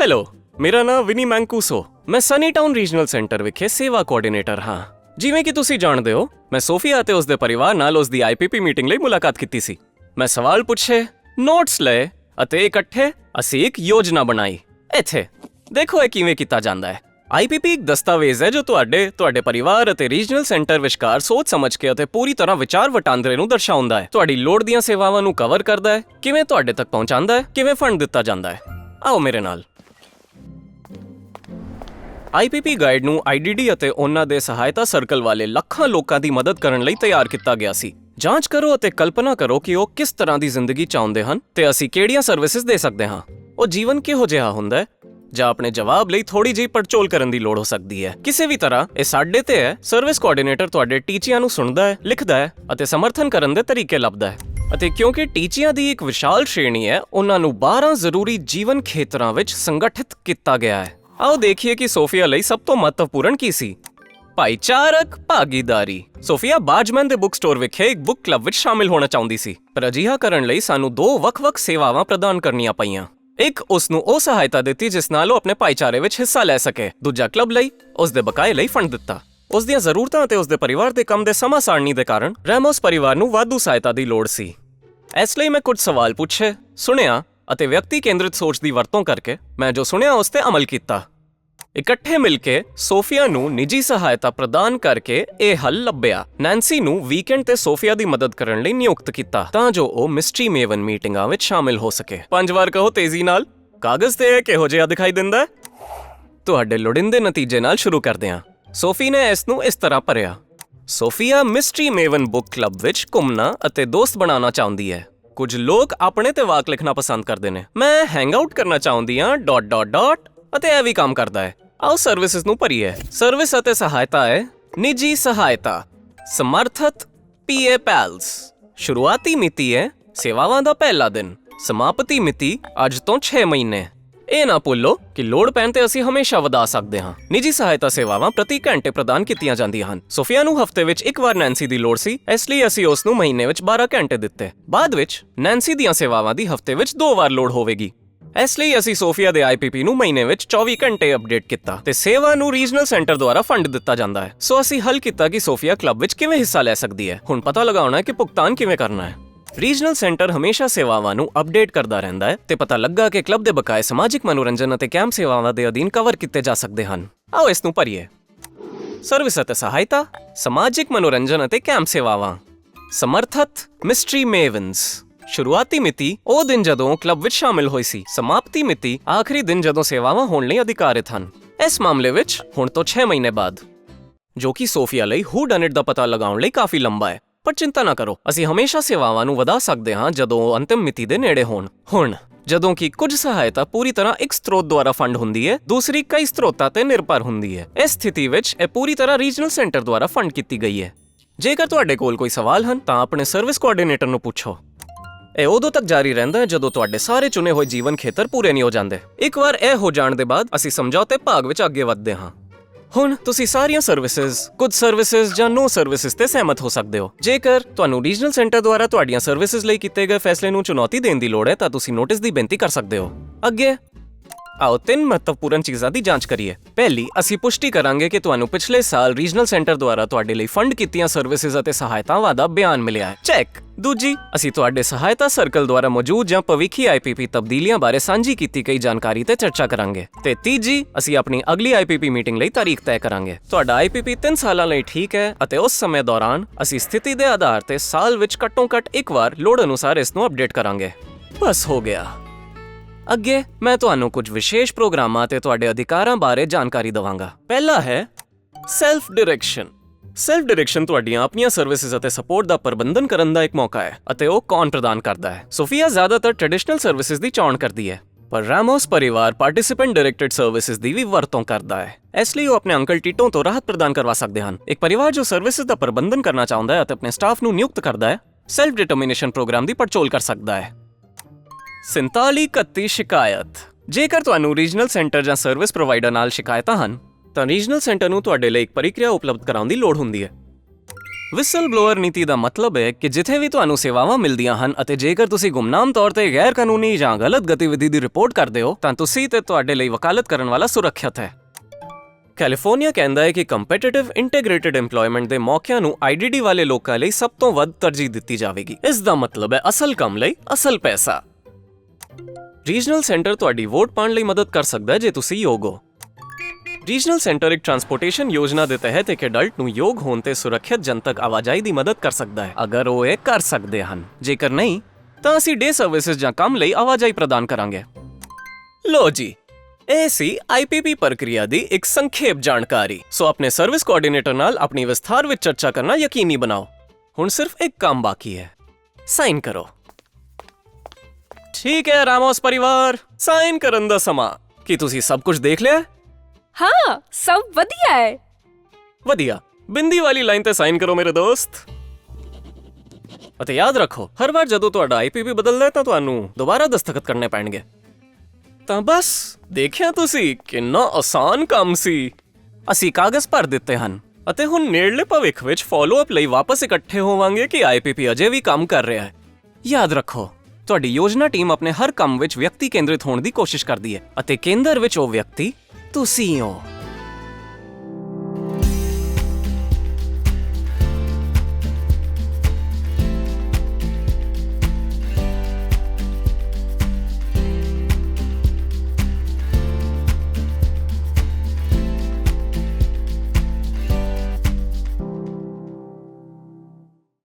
Hello ਮੇਰਾ ਨਾਮ ਵਿਨੀ ਮੈਂਕੂਸੋ। ਮੈਂ ਸਨੀ ਟਾਊਨ ਰੀਜਨਲ ਸੈਂਟਰ ਵਿਖੇ ਸੇਵਾ ਕੋਆਰਡੀਨੇਟਰ ਹਾਂ। ਜਿਵੇਂ ਕਿ ਤੁਸੀਂ ਜਾਣਦੇ ਹੋ, ਮੈਂ ਸੋਫੀਆ ਅਤੇ ਉਸ ਦੇ ਪਰਿਵਾਰ ਨਾਲ ਉਸ ਦੀ ਆਈਪੀਪੀ ਮੀਟਿੰਗ ਲਈ ਮੁਲਾਕਾਤ ਕੀਤੀ ਸੀ। ਮੈਂ ਸਵਾਲ ਪੁੱਛੇ ਨੋਟਸ ਲਏ ਅਤੇ ਇਕੱਠੇ ਅਸੀਂ ਇੱਕ ਯੋਜਨਾ ਬਣਾਈ। ਇੱਥੇ, ਦੇਖੋ ਇਹ ਕਿਵੇਂ ਕੀਤਾ ਜਾਂਦਾ ਹੈ। ਆਈਪੀਪੀ ਇੱਕ ਦਸਤਾਵੇਜ਼ ਹੈ ਜੋ ਤੁਹਾਡੇ ਤੁਹਾਡੇ ਪਰਿਵਾਰ ਅਤੇ ਰੀਜਨਲ ਸੈਂਟਰ ਵਿਚਕਾਰ ਸੋਚ ਸਮਝ ਕੇ ਅਤੇ ਪੂਰੀ ਤਰ੍ਹਾਂ ਵਿਚਾਰ ਵਟਾਂਦਰੇ ਨੂੰ ਦਰਸਾਉਂਦਾ ਹੈ। ਤੁਹਾਡੀ ਲੋੜ ਦੀਆਂ ਸੇਵਾਵਾਂ ਨੂੰ ਕਵਰ ਕਰਦਾ ਹੈ, ਕਿਵੇਂ ਤੁਹਾਡੇ ਤੱਕ ਪਹੁੰਚਾਉਂਦਾ ਹੈ, ਕਿਵੇਂ ਫੰਡ ਦਿੱਤਾ ਜਾਂਦਾ ਹੈ। ਆਓ ਮੇਰੇ ਨਾਲ। ਆਈਪੀਪੀ ਗਾਈਡ ਨੂੰ ਆਈਡੀਡੀ ਅਤੇ ਉਹਨਾਂ ਦੇ ਸਹਾਇਤਾ ਸਰਕਲ ਵਾਲੇ ਲੱਖਾਂ ਲੋਕਾਂ ਦੀ ਮਦਦ ਕਰਨ ਲਈ ਤਿਆਰ ਕੀਤਾ ਗਿਆ ਸੀ। ਜਾਂਚ ਕਰੋ ਅਤੇ ਕਲਪਨਾ ਕਰੋ ਕਿ ਉਹ ਕਿਸ ਤਰ੍ਹਾਂ ਦੀ ਜ਼ਿੰਦਗੀ ਚਾਹੁੰਦੇ ਹਨ ਤੇ ਅਸੀਂ ਕਿਹੜੀਆਂ ਸਰਵਿਸਿਜ਼ ਦੇ ਸਕਦੇ ਹਾਂ। ਉਹ ਜੀਵਨ ਕਿਹੋ ਜਿਹਾ ਹੁੰਦਾ ਹੈ? ਜਾਂ ਆਪਣੇ ਜਵਾਬ ਲਈ ਥੋੜੀ ਜਿਹੀ ਪੜਚੋਲ ਕਰਨ ਦੀ ਲੋੜ ਹੋ ਸਕਦੀ ਹੈ। ਕਿਸੇ ਵੀ ਤਰ੍ਹਾਂ, ਇਹ ਸਾਡੇ ਤੇ ਹੈ। ਸਰਵਿਸ ਕੋਆਰਡੀਨੇਟਰ ਤੁਹਾਡੇ ਟੀਚਿਆਂ ਨੂੰ ਸੁਣਦਾ ਹੈ, ਲਿਖਦਾ ਹੈ ਅਤੇ ਸਮਰਥਨ ਕਰਨ ਦੇ ਤਰੀਕੇ ਲੱਭਦਾ ਹੈ। ਅਤੇ ਕਿਉਂਕਿ ਟੀਚਿਆਂ ਦੀ ਇੱਕ ਵਿਸ਼ਾਲ ਸ਼੍ਰੇਣੀ ਹੈ, ਉਹਨਾਂ ਨੂੰ 12 ਜ਼ਰੂਰੀ ਜੀਵਨ ਖੇਤਰਾਂ ਵਿੱਚ ਸੰਗਠਿਤ ਕੀਤਾ ਗਿਆ ਹੈ। ਆਓ ਦੇਖੀਏ ਕਿ ਸੋਫੀਆ ਲਈ ਸਭ ਤੋਂ ਮਹੱਤਵਪੂਰਨ ਕੀ ਸੀ। ਭਾਈਚਾਰਕ ਭਾਗੀਦਾਰੀ। ਸੋਫੀਆ ਬਾਜਮੈਨ ਦੇ ਬੁੱਕ ਸਟੋਰ ਵਿਖੇ ਇੱਕ ਬੁੱਕ ਕਲੱਬ ਵਿੱਚ ਸ਼ਾਮਿਲ ਹੋਣਾ ਚਾਹੁੰਦੀ ਸੀ। ਪਰ ਅਜਿਹਾ ਕਰਨ ਲਈ ਸਾਨੂੰ ਦੋ ਵੱਖ-ਵੱਖ ਸੇਵਾਵਾਂ ਪ੍ਰਦਾਨ ਕਰਨੀਆਂ ਪਈਆਂ। ਇੱਕ, ਉਸ ਨੂੰ ਉਹ ਸਹਾਇਤਾ ਦਿੱਤੀ ਜਿਸ ਨਾਲ ਉਹ ਆਪਣੇ ਭਾਈਚਾਰੇ ਵਿੱਚ ਹਿੱਸਾ ਲੈ ਸਕੇ। ਦੂਜਾ ਕਲੱਬ ਲਈ ਉਸ ਦੇ ਬਕਾਏ ਲਈ ਫੰਡ ਦਿੱਤਾ। ਉਸ ਦੀਆਂ ਜ਼ਰੂਰਤਾਂ ਅਤੇ ਉਸ ਦੇ ਪਰਿਵਾਰ ਦੇ ਕੰਮ ਦੇ ਸਮਾਂ ਸਾਰਣੀ ਦੇ ਕਾਰਨ ਰੈਮੋਸ ਪਰਿਵਾਰ ਨੂੰ ਵਾਧੂ ਸਹਾਇਤਾ ਦੀ ਲੋੜ ਸੀ। ਇਸ ਲਈ ਮੈਂ ਕੁਝ ਸਵਾਲ ਪੁੱਛੇ, ਸੁਣਿਆ ਅਤੇ ਵਿਅਕਤੀ ਕੇਂਦਰਿਤ ਸੋਚ ਦੀ ਵਰਤੋਂ ਕਰਕੇ ਮੈਂ ਜੋ ਸੁਣਿਆ ਉਸ ਤੇ ਅਮਲ ਕੀਤਾ। ਇਕੱਠੇ ਮਿਲ ਕੇ ਸੋਫੀਆ ਨੂੰ ਨਿੱਜੀ ਸਹਾਇਤਾ ਪ੍ਰਦਾਨ ਕਰਕੇ ਇਹ ਹੱਲ ਲੱਭਿਆ। ਨੈਂਸੀ ਨੂੰ ਵੀਕਐਂਡ ਤੇ ਸੋਫੀਆ ਦੀ ਮਦਦ ਕਰਨ ਲਈ ਨਿਯੁਕਤ ਕੀਤਾ ਤਾਂ ਜੋ ਉਹ ਮਿਸਟਰੀ ਮੇਵਨ ਮੀਟਿੰਗਾਂ ਵਿੱਚ ਸ਼ਾਮਿਲ ਹੋ ਸਕੇ। ਪੰਜ ਵਾਰ ਕਹੋ ਤੇਜ਼ੀ ਨਾਲ, ਕਾਗਜ਼ ਤੇ ਇਹ ਕਿਹੋ ਜਿਹਾ ਦਿਖਾਈ ਦਿੰਦਾ ਹੈ? ਤੁਹਾਡੇ ਲੋੜਿੰਦੇ ਨਤੀਜੇ ਨਾਲ ਸ਼ੁਰੂ ਕਰਦੇ ਹਾਂ। ਸੋਫੀ ਨੇ ਇਸ ਨੂੰ ਇਸ ਤਰ੍ਹਾਂ ਭਰਿਆ। Sophia mystery maven book club ਵਿੱਚ ਘੁੰਮਣਾ ਅਤੇ ਦੋਸਤ ਬਣਾਉਣਾ ਚਾਹੁੰਦੀ ਹੈ। ਕੁਝ ਲੋਕ ਆਪਣੇ ਤੇ ਵਾਕ ਲਿਖਣਾ ਪਸੰਦ ਕਰਦੇ ਨੇ। ਮੈਂ ਹੈਂਗ ਆਊਟ ਕਰਨਾ ਚਾਹੁੰਦੀ ਹਾਂ ਡਾਟ ਡਾਟ ਡਾਟ ਅਤੇ ਇਹ ਵੀ ਕੰਮ ਕਰਦਾ ਹੈ। ਆਓ ਸਰਵਿਸਿਜ਼ ਨੂੰ ਭਰੀਏ। ਸਰਵਿਸ ਅਤੇ ਸਹਾਇਤਾ ਹੈ, ਨਿੱਜੀ ਸਹਾਇਤਾ, ਸਮਰਥਤ ਪੀਏ ਪੈਲਸ ਸ਼ੁਰੂਆਤੀ ਮਿਤੀ ਹੈ, ਸੇਵਾਵਾਂ ਦਾ ਪਹਿਲਾ ਦਿਨ। ਸਮਾਪਤੀ ਮਿਤੀ ਅੱਜ ਤੋਂ 6 ਮਹੀਨੇ। ਇਹ ਨਾ ਭੁੱਲੋ ਕਿ ਲੋੜ ਪੈਣ ਤੇ ਅਸੀਂ ਹਮੇਸ਼ਾ ਵਧਾ ਸਕਦੇ ਹਾਂ। ਨਿੱਜੀ ਸਹਾਇਤਾ ਸੇਵਾਵਾਂ ਪ੍ਰਤੀ ਘੰਟੇ ਪ੍ਰਦਾਨ ਕੀਤੀਆਂ ਜਾਂਦੀਆਂ ਹਨ। ਸੋਫੀਆ ਨੂੰ ਹਫ਼ਤੇ ਵਿੱਚ ਇੱਕ ਵਾਰ ਨੈਂਸੀ ਦੀ ਲੋੜ ਸੀ, ਇਸ ਲਈ ਅਸੀਂ ਉਸ ਨੂੰ ਮਹੀਨੇ ਵਿੱਚ 12 ਘੰਟੇ ਦਿੱਤੇ। ਬਾਅਦ ਵਿੱਚ ਨੈਂਸੀ ਦੀਆਂ ਸੇਵਾਵਾਂ ਦੀ ਹਫ਼ਤੇ ਵਿੱਚ ਦੋ ਵਾਰ ਲੋੜ ਹੋਵੇਗੀ। ਇਸ ਲਈ ਅਸੀਂ ਸੋਫੀਆ ਦੇ ਆਈਪੀਪੀ ਨੂੰ ਮਹੀਨੇ ਵਿੱਚ 24 ਘੰਟੇ ਅਪਡੇਟ ਕੀਤਾ ਤੇ ਸੇਵਾ ਨੂੰ ਰੀਜਨਲ ਸੈਂਟਰ ਦੁਆਰਾ ਫੰਡ ਦਿੱਤਾ ਜਾਂਦਾ ਹੈ। ਸੋ ਅਸੀਂ ਹੱਲ ਕੀਤਾ ਕਿ ਸੋਫੀਆ ਕਲੱਬ ਵਿੱਚ ਕਿਵੇਂ ਹਿੱਸਾ ਲੈ ਸਕਦੀ ਹੈ। ਹੁਣ ਪਤਾ ਲਗਾਉਣਾ ਹੈ ਕਿ ਭੁਗਤਾਨ ਕਿਵੇਂ ਕਰਨਾ ਹੈ। ਰੀਜਨਲ ਸੈਂਟਰ ਹਮੇਸ਼ਾ ਸੇਵਾਵਾਂ ਨੂੰ ਅਪਡੇਟ ਕਰਦਾ ਰਹਿੰਦਾ ਹੈ ਤੇ ਪਤਾ ਲੱਗਾ ਕਿ ਕਲੱਬ ਦੇ ਬਕਾਏ ਸਮਾਜਿਕ ਮਨੋਰੰਜਨ ਅਤੇ ਕੈਂਪ ਸੇਵਾਵਾਂ ਦੇ ਅਧੀਨ ਕਵਰ ਕੀਤੇ ਜਾ ਸਕਦੇ ਹਨ। ਆਓ ਇਸ ਨੂੰ ਭਰੀਏ। ਸਰਵਿਸ ਅਤੇ ਸਹਾਇਤਾ, ਸਮਾਜਿਕ ਮਨੋਰੰਜਨ ਅਤੇ ਕੈਂਪ ਸੇਵਾਵਾਂ। ਸਮਰਥਤ ਮਿਸਟਰੀ ਮੇਵਨਸ ਸ਼ੁਰੂਆਤੀ ਮਿਤੀ ਉਹ ਦਿਨ ਜਦੋਂ ਕਲੱਬ ਵਿੱਚ ਸ਼ਾਮਿਲ ਹੋਈ ਸੀ। ਸਮਾਪਤੀ ਮਿਤੀ ਆਖਰੀ ਦਿਨ ਜਦੋਂ ਸੇਵਾਵਾਂ ਹੋਣ ਲਈ ਅਧਿਕਾਰਿਤ ਹਨ। ਇਸ ਮਾਮਲੇ ਵਿੱਚ ਹੁਣ ਤੋਂ 6 ਮਹੀਨੇ ਬਾਅਦ। ਜੋ ਕਿ ਸੋਫੀਆ ਲਈ ਹੂ ਡਨ ਇਟ ਦਾ ਪਤਾ ਲਗਾਉਣ ਲਈ ਕਾਫੀ ਲੰਬਾ ਹੈ। ਪਰ ਚਿੰਤਾ ਨਾ ਕਰੋ, ਅਸੀਂ ਹਮੇਸ਼ਾ ਸੇਵਾਵਾਂ ਨੂੰ ਵਧਾ ਸਕਦੇ ਹਾਂ ਜਦੋਂ ਉਹ ਅੰਤਿਮ ਮਿਤੀ ਦੇ ਨੇੜੇ ਹੋਣ। ਹੁਣ, ਜਦੋਂ ਕਿ ਕੁਝ ਸਹਾਇਤਾ ਪੂਰੀ ਤਰ੍ਹਾਂ ਇੱਕ ਸਰੋਤ ਦੁਆਰਾ ਫੰਡ ਹੁੰਦੀ ਹੈ, ਦੂਸਰੀ ਕਈ ਸਰੋਤਾਂ ਤੇ ਨਿਰਭਰ ਹੁੰਦੀ ਹੈ। ਇਸ ਸਥਿਤੀ ਵਿੱਚ ਇਹ ਪੂਰੀ ਤਰ੍ਹਾਂ ਰੀਜਨਲ ਸੈਂਟਰ ਦੁਆਰਾ ਫੰਡ ਕੀਤੀ ਗਈ ਹੈ। ਜੇਕਰ ਤੁਹਾਡੇ ਕੋਲ ਕੋਈ ਸਵਾਲ ਹਨ, ਤਾਂ ਆਪਣੇ ਸਰਵਿਸ ਕੋਆਰਡੀਨੇਟਰ ਨੂੰ ਪੁੱਛੋ। ਇਹ ਉਦੋਂ ਤੱਕ ਜਾਰੀ ਰਹਿੰਦਾ ਹੈ ਜਦੋਂ ਤੁਹਾਡੇ ਸਾਰੇ ਚੁਣੇ ਹੋਏ ਜੀਵਨ ਖੇਤਰ ਪੂਰੇ ਨਹੀਂ ਹੋ ਜਾਂਦੇ। ਇੱਕ ਵਾਰ ਇਹ ਹੋ ਜਾਣ ਦੇ ਬਾਅਦ ਅਸੀਂ ਸਮਝੌਤੇ ਭਾਗ ਵਿੱਚ ਅੱਗੇ ਵਧਦੇ ਹਾਂ। ਹੁਣ ਤੁਸੀਂ ਸਾਰੀਆਂ ਸਰਵਿਸਿਜ਼ ਕੁਝ ਸਰਵਿਸਿਜ਼ ਜਾਂ ਨੋ ਸਰਵਿਸਿਜ਼ ਤੇ ਸਹਿਮਤ ਹੋ ਸਕਦੇ ਹੋ। ਜੇਕਰ ਤੁਹਾਨੂੰ ਰੀਜਨਲ ਸੈਂਟਰ ਦੁਆਰਾ ਤੁਹਾਡੀਆਂ ਸਰਵਿਸਿਜ਼ ਲਈ ਕੀਤੇ ਗਏ ਫੈਸਲੇ ਨੂੰ ਚੁਣੌਤੀ ਦੇਣ ਦੀ ਲੋੜ ਹੈ, ਤਾਂ ਤੁਸੀਂ ਨੋਟਿਸ ਦੀ ਬੇਨਤੀ ਕਰ ਸਕਦੇ ਹੋ। ਅੱਗੇ ਆਓ ਤਿੰਨ ਮਹੱਤਵਪੂਰਨ ਚੀਜ਼ਾਂ ਦੀ ਜਾਂਚ ਕਰੀਏ। ਪਹਿਲੀ, ਅਸੀਂ ਪੁਸ਼ਟੀ ਕਰਾਂਗੇ ਕਿ ਤੁਹਾਨੂੰ ਪਿਛਲੇ ਸਾਲ ਰੀਜਨਲ ਸੈਂਟਰ ਦੁਆਰਾ ਤੁਹਾਡੇ ਲਈ ਫੰਡ ਕੀਤੀਆਂ ਸਰਵਿਸਿਜ਼ ਅਤੇ ਸਹਾਇਤਾਵਾਂ ਦਾ ਬਿਆਨ ਮਿਲਿਆ ਹੈ। ਚੈੱਕ ਦੂਜੀ, ਅਸੀਂ ਤੁਹਾਡੇ ਸਹਾਇਤਾ ਸਰਕਲ ਦੁਆਰਾ ਮੌਜੂਦ ਜਾਂ ਭਵਿੱਖੀ ਆਈਪੀਪੀ ਤਬਦੀਲੀਆਂ ਬਾਰੇ ਸਾਂਝੀ ਕੀਤੀ ਗਈ ਜਾਣਕਾਰੀ ਤੇ ਚਰਚਾ ਕਰਾਂਗੇ। ਤੇ ਤੀਜੀ, ਅਸੀਂ ਆਪਣੀ ਅਗਲੀ ਆਈਪੀਪੀ ਮੀਟਿੰਗ ਲਈ ਤਾਰੀਖ ਤੈਅ ਕਰਾਂਗੇ। ਤੁਹਾਡਾ ਆਈਪੀਪੀ 3 ਸਾਲਾਂ ਲਈ ਠੀਕ ਹੈ ਅਤੇ ਉਸ ਸਮੇਂ ਦੌਰਾਨ ਅਸੀਂ ਸਥਿਤੀ ਦੇ ਆਧਾਰ ਤੇ ਸਾਲ ਵਿੱਚ ਘੱਟੋ-ਘੱਟ ਇੱਕ ਵਾਰ ਲੋੜ ਅਨੁਸਾਰ ਇਸ ਨੂੰ ਅਪਡੇਟ ਕਰਾਂਗੇ। ਬਸ ਹੋ ਗਿਆ। ਅੱਗੇ ਮੈਂ ਤੁਹਾਨੂੰ ਕੁਝ ਵਿਸ਼ੇਸ਼ ਪ੍ਰੋਗਰਾਮਾਂ ਤੇ ਤੁਹਾਡੇ ਅਧਿਕਾਰਾਂ ਬਾਰੇ ਜਾਣਕਾਰੀ ਦਵਾਂਗਾ। ਪਹਿਲਾ ਹੈ ਸੈਲਫ ਡਾਇਰੈਕਸ਼ਨ ਸੈਲਫ ਡਾਇਰੈਕਸ਼ਨ ਤੁਹਾਡੀਆਂ ਆਪਣੀਆਂ ਸਰਵਿਸਿਜ਼ ਅਤੇ ਸਪੋਰਟ ਦਾ ਪ੍ਰਬੰਧਨ ਕਰਨ ਦਾ ਇੱਕ ਮੌਕਾ ਹੈ ਅਤੇ ਉਹ ਕੌਣ ਪ੍ਰਦਾਨ ਕਰਦਾ ਹੈ? ਸੋਫੀਆ ਜ਼ਿਆਦਾਤਰ ਟ੍ਰੈਡੀਸ਼ਨਲ ਸਰਵਿਸਿਜ਼ ਦੀ ਚੋਣ ਕਰਦੀ ਹੈ, ਪਰ ਰਾਮੋਸ ਪਰਿਵਾਰ ਪਾਰਟਿਸਿਪੈਂਟ ਡਾਇਰੈਕਟਡ ਸਰਵਿਸਿਜ਼ ਦੀ ਵੀ ਵਰਤੋਂ ਕਰਦਾ ਹੈ। ਇਸ ਲਈ ਉਹ ਆਪਣੇ ਅੰਕਲ ਟੀਟੋ ਤੋਂ ਰਾਹਤ ਪ੍ਰਦਾਨ ਕਰਵਾ ਸਕਦੇ ਹਨ। ਇੱਕ ਪਰਿਵਾਰ ਜੋ ਸਰਵਿਸਿਜ਼ ਦਾ ਪ੍ਰਬੰਧਨ ਕਰਨਾ ਚਾਹੁੰਦਾ ਹੈ ਅਤੇ ਆਪਣੇ ਸਟਾਫ ਨੂੰ ਨਿਯੁਕਤ ਕਰਦਾ ਹੈ ਸੈਲਫ ਡਿਟਰਮੀਨੇਸ਼ਨ ਪ੍ਰੋਗਰਾਮ ਦੀ ਪੜਚੋਲ ਕਰ ਸਕਦਾ ਹੈ। 4731 ਸ਼ਿਕਾਇਤ। ਜੇਕਰ ਤੁਹਾਨੂੰ ਰੀਜਨਲ ਸੈਂਟਰ ਜਾਂ ਸਰਵਿਸ ਪ੍ਰੋਵਾਈਡਰ ਨਾਲ ਸ਼ਿਕਾਇਤਾਂ ਹਨ, ਤਾਂ ਰੀਜਨਲ ਸੈਂਟਰ ਨੂੰ ਤੁਹਾਡੇ ਲਈ ਇੱਕ ਪ੍ਰਕਿਰਿਆ ਉਪਲਬਧ ਕਰਾਉਣ ਦੀ ਲੋੜ ਹੁੰਦੀ ਹੈ। ਵਿਸਲ ਬਲੋਅਰ ਨੀਤੀ ਦਾ ਮਤਲਬ ਹੈ ਕਿ ਜਿੱਥੇ ਵੀ ਤੁਹਾਨੂੰ ਸੇਵਾਵਾਂ ਮਿਲਦੀਆਂ ਹਨ ਅਤੇ ਜੇਕਰ ਤੁਸੀਂ ਗੁੰਮਨਾਮ ਤੌਰ ਤੇ ਗੈਰ ਕਾਨੂੰਨੀ ਜਾਂ ਗਲਤ ਗਤੀਵਿਧੀ ਦੀ ਰਿਪੋਰਟ ਕਰਦੇ ਹੋ, ਤਾਂ ਤੁਸੀਂ ਤੇ ਤੁਹਾਡੇ ਲਈ ਵਕਾਲਤ ਕਰਨ ਵਾਲਾ ਸੁਰੱਖਿਅਤ ਹੈ। ਕੈਲੀਫੋਰਨੀਆ ਕਹਿੰਦਾ ਹੈ ਕਿ ਕੰਪੀਟੀਟਿਵ ਇੰਟੀਗ੍ਰੇਟਿਡ EMPLOYMENT ਦੇ ਮੌਕਿਆਂ ਨੂੰ ਆਈਡੀਡੀ ਵਾਲੇ ਲੋਕਾਂ ਲਈ ਸਭ ਤੋਂ ਵੱਧ ਤਰਜੀਹ ਦਿੱਤੀ ਜਾਵੇਗੀ। ਇਸ ਦਾ ਮਤਲਬ ਹੈ ਅਸਲ ਕੰਮ ਲਈ ਅਸਲ ਪੈਸਾ। ਰੀਜਨਲ ਸੈਂਟਰ ਤੁਹਾਡੀ ਵੋਟ ਪਾਉਣ ਲਈ ਮਦਦ ਕਰ ਸਕਦਾ ਹੈ ਜੇ ਤੁਸੀਂ ਯੋਗ ਹੋ। ਰੀਜਨਲ ਸੈਂਟਰ ਇੱਕ ਟਰਾਂਸਪੋਰਟੇਸ਼ਨ ਯੋਜਨਾ ਦੇ ਤਹਿਤ ਇੱਕ ਅਡਲਟ ਨੂੰ ਯੋਗ ਹੋਣ ਤੇ ਸੁਰੱਖਿਅਤ ਜਨਤਕ ਆਵਾਜਾਈ ਦੀ ਮਦਦ ਕਰ ਸਕਦਾ ਹੈ। ਅਗਰ ਉਹ ਇਹ ਕਰ ਸਕਦੇ ਹਨ, ਜੇਕਰ ਨਹੀਂ, ਤਾਂ ਅਸੀਂ ਡੇ ਸਰਵਿਸਿਜ਼ ਜਾਂ ਕੰਮ ਲਈ ਆਵਾਜਾਈ ਪ੍ਰਦਾਨ ਕਰਾਂਗੇ। ਲੋ ਜੀ, ਇਹ ਸੀ ਆਈਪੀਪੀ ਪ੍ਰਕਿਰਿਆ ਦੀ ਇੱਕ ਸੰਖੇਪ ਜਾਣਕਾਰੀ। ਸੋ ਆਪਣੇ ਸਰਵਿਸ ਕੋਆਰਡੀਨੇਟਰ ਨਾਲ ਆਪਣੀ ਵਿਸਥਾਰ ਵਿੱਚ ਚਰਚਾ ਕਰਨਾ ਯਕੀਨੀ ਬਣਾਓ। ਹੁਣ ਸਿਰਫ ਇੱਕ ਕੰਮ ਬਾਕੀ ਹੈ। ਸਾਈਨ ਕਰੋ। ਠੀਕ ਹੈ ਰਾਮੋਸ ਪਰਿਵਾਰ। ਸਾਈਨ ਕਰਨ ਦਾ ਸਮਾਂ। ਕੀ ਤੁਸੀਂ ਸਭ ਕੁਝ ਦੇਖ ਲਿਆ? ਹੈ? ਸਭ ਵਧੀਆ ਹੈ। ਵਧੀਆ। ਬਿੰਦੀ ਵਾਲੀ ਲਾਈਨ ਤੇ ਸਾਈਨ ਕਰੋ ਮੇਰੇ ਦੋਸਤ। ਅਤੇ ਯਾਦ ਰੱਖੋ ਹਰ ਵਾਰ ਜਦੋਂ ਤੁਹਾਡਾ ਆਈਪੀਪੀ ਬਦਲਦਾ ਹੈ ਤਾਂ ਤੁਹਾਨੂੰ ਦੁਬਾਰਾ ਦਸਤਖਤ ਕਰਨੇ ਪੈਣਗੇ। ਤਾਂ ਬਸ ਦੇਖਿਆ ਤੁਸੀਂ ਕਿੰਨਾ ਆਸਾਨ ਕੰਮ ਸੀ। ਅਸੀਂ ਕਾਗਜ਼ ਭਰ ਦਿੱਤੇ ਹਨ ਅਤੇ ਹੁਣ ਨੇੜਲੇ ਭਵਿੱਖ ਵਿੱਚ ਫਾਲੋ ਅਪ ਲਈ ਵਾਪਸ ਇਕੱਠੇ ਹੋਵਾਂਗੇ ਕਿ ਆਈਪੀਪੀ ਅਜੇ ਵੀ ਕੰਮ ਕਰ ਰਿਹਾ ਹੈ। ਯਾਦ ਰੱਖੋ ਤੁਹਾਡੀ ਯੋਜਨਾ ਟੀਮ ਆਪਣੇ ਹਰ ਕੰਮ ਵਿੱਚ ਵਿਅਕਤੀ ਕੇਂਦਰਿਤ ਹੋਣ ਦੀ ਕੋਸ਼ਿਸ਼ ਕਰਦੀ ਹੈ ਅਤੇ ਕੇਂਦਰ ਵਿੱਚ ਉਹ ਵਿਅਕਤੀ ਤੁਸੀਂ ਹੋ।